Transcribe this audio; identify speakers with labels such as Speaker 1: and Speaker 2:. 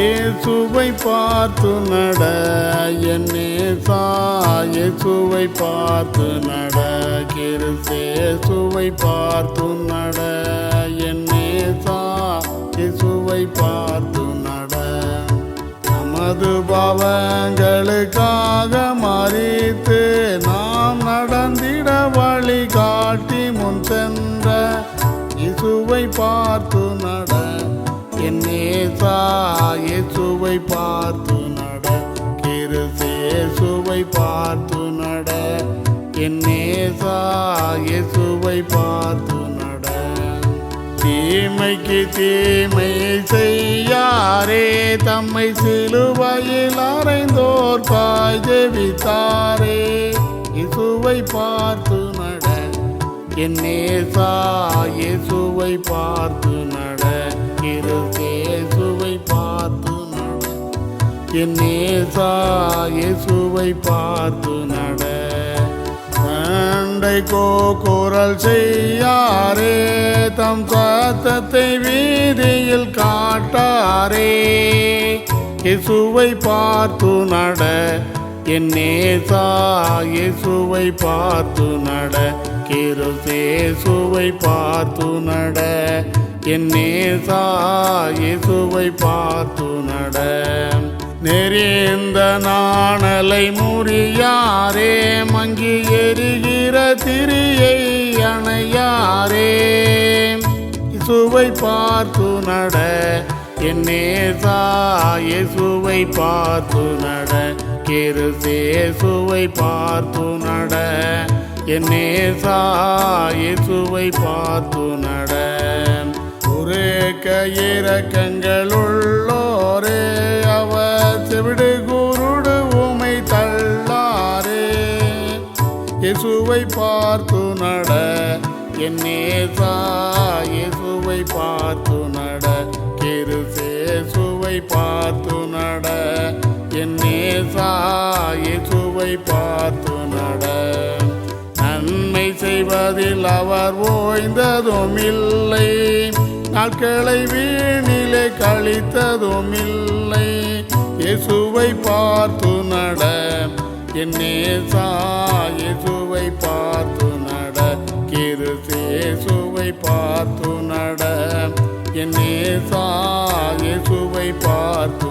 Speaker 1: இயேசுவை பார்த்து நட என்னே இயேசுவை பார்த்து நட கிருசேசுவை பார்த்து நட என்னே இயேசுவை பார்த்து நட. நமது பாவங்களுக்காக மறித்து நாம் நடந்திட வழி காட்டி முன் சென்ற இசுவை பார்த்து நட என்னேசா சுவை பார்த்து நட. கிறிஸ்தேசுவை பார்த்து நட. என்னேசா சுவை பார்த்து நட. தீமைக்கு தீமை செய்யாரே தம்மை சிலுவையில் அறைந்தோர் காய் ஜெபித்தாரே. இசுவை பார்த்து நட. என்னேசா இயேசுவை பார்த்து நட. என்னேசா இயேசுவை பார்த்து நட. சண்டை கோ குரல் செய்யாரே தம் சத்தத்தை வீதியில் காட்டாரே. இயேசுவை பார்த்து நட. என்னேசா இயேசுவை பார்த்து நட. கிருசேசுவை பார்த்து நட. என்னேசா இயேசுவை பார்த்து நட. நெறிந்த நாணலை முறியாரே மங்கி எரிகிற திரியை அணையாரே. இசுவை பார்த்து நட என்னேசா இயேசுவை பார்த்து நட கிருசேசுவை பார்த்து நட என்னேசா இயேசுவை பார்த்து நட. ஒரே கையிறக்கங்கள் இயேசுவை பார்த்து நட. என்னேசா இயேசுவை பார்த்து நட. கிருசேசுவை பார்த்து நட. என்னேசா இயேசுவை பார்த்து நட. நன்மை செய்வதில் அவர் ஓய்ந்ததும் இல்லை. நாட்களை வீணிலே கழித்ததும் இல்லை. இயேசுவை பார்த்து நட என்னேசா பார்த்து நட கிருசேசுவை பார்த்து நட. என்னேசா இயேசுவை பார்த்து